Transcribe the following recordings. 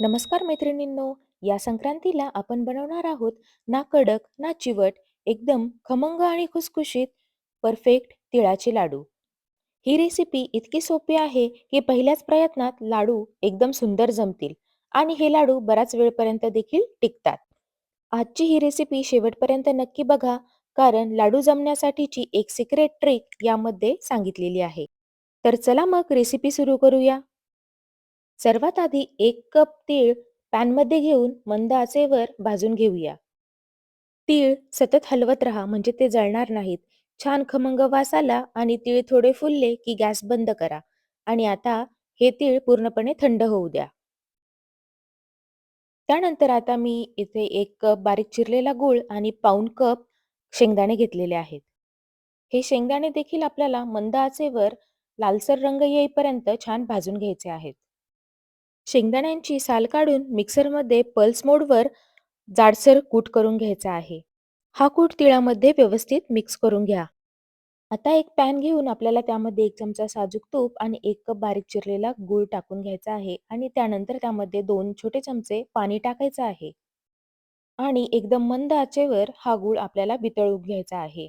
नमस्कार मैत्रिणींनो या संक्रांतीला आपण बनवणार आहोत ना कडक ना चिवट एकदम खमंग आणि खुसखुशीत परफेक्ट तिळाचे लाडू. ही रेसिपी इतकी सोपी आहे की पहिल्याच प्रयत्नात लाडू एकदम सुंदर जमतील आणि हे लाडू बराच वेळपर्यंत देखील टिकतात. आजची ही रेसिपी शेवटपर्यंत नक्की बघा कारण लाडू जमण्यासाठीची एक सिक्रेट ट्रिक यामध्ये सांगितलेली आहे. तर चला मग रेसिपी सुरू करूया. सर्वात आधी एक कप तीळ पॅनमध्ये घेऊन मंद आचेवर भाजून घेऊया. तीळ सतत हलवत राहा म्हणजे ते जळणार नाहीत. छान खमंग वास आला आणि तीळ थोडे फुलले की गॅस बंद करा. आणि आता हे तीळ पूर्णपणे थंड होऊ द्या. त्यानंतर आता मी इथे एक कप बारीक चिरलेला गूळ आणि पाऊण कप शेंगदाणे घेतलेले आहेत. हे शेंगदाणे देखील आपल्याला मंद आचेवर लालसर रंग येईपर्यंत छान भाजून घ्यायचे आहेत. शेंगदाण्यांची साल काढून मिक्सरमध्ये पल्स मोडवर जाडसर कूट करून घ्यायचा आहे. हा कूट तिळामध्ये व्यवस्थित मिक्स करून घ्या. आता एक पॅन घेऊन आपल्याला त्यामध्ये एक चमचा साजूक तूप आणि एक कप बारीक चिरलेला गूळ टाकून घ्यायचा आहे आणि त्यानंतर त्यामध्ये दोन छोटे चमचे पाणी टाकायचं आहे. आणि एकदम मंद आचेवर हा गूळ आपल्याला वितळून घ्यायचा आहे.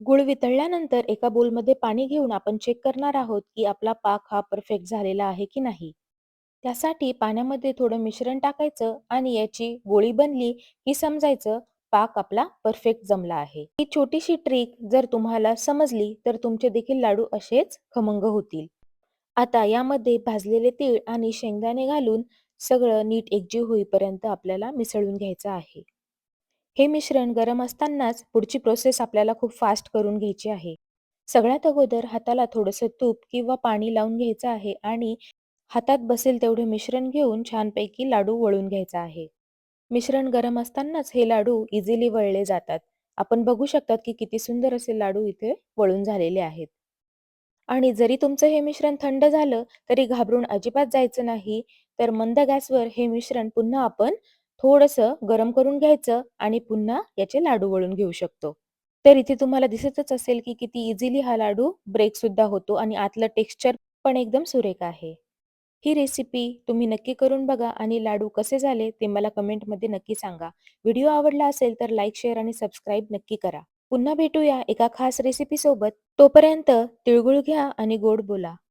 गूळ वितळल्यानंतर एका बोलमध्ये पाणी घेऊन आपण चेक करणार आहोत की आपला पाक हा परफेक्ट झालेला आहे की नाही. त्यासाठी पाण्यामध्ये थोडं मिश्रण टाकायचं आणि याची गोळी बनली की समजायचं पाक आपला परफेक्ट जमला आहे. ही छोटीशी ट्रिक जर तुम्हाला समजली तर तुमचे देखील लाडू असेच खमंग होतील. आता यामध्ये भाजलेले तीळ आणि शेंगदाणे घालून सगळं नीट एकजीव होईपर्यंत आपल्याला मिसळून घ्यायचं आहे. हे मिश्रण गरम असतानाच पुढची प्रोसेस आपल्याला खूप फास्ट करून घ्यायची आहे. सगळ्यात अगोदर हाताला थोडंसं तूप किंवा पाणी लावून घ्यायचं आहे आणि हातात बसेल तेवढे मिश्रण घेऊन छानपैकी लाडू वळून घ्यायचा आहे. मिश्रण गरम असतानाच हे लाडू इझिली वळले जातात. आपण बघू शकतात की किती सुंदर असे लाडू इथे वळून झालेले आहेत. आणि जरी तुमचं हे मिश्रण थंड झालं तरी घाबरून अजिबात जायचं नाही. तर मंद गॅसवर हे मिश्रण पुन्हा आपण थोडंसं गरम करून घ्यायचं आणि पुन्हा याचे लाडू वळून घेऊ शकतो. तर इथे तुम्हाला दिसतच असेल की किती इझिली हा लाडू ब्रेक सुद्धा होतो आणि आतलं टेक्स्चर पण एकदम सुरेख आहे. ही रेसिपी तुम्ही नक्की करून बघा आणि लाडू कसे झाले ते मला कमेंटमध्ये नक्की सांगा. व्हिडिओ आवडला असेल तर लाईक शेअर आणि सबस्क्राईब नक्की करा. पुन्हा भेटूया एका खास रेसिपी सोबत. तोपर्यंत तिळगुळ घ्या आणि गोड बोला.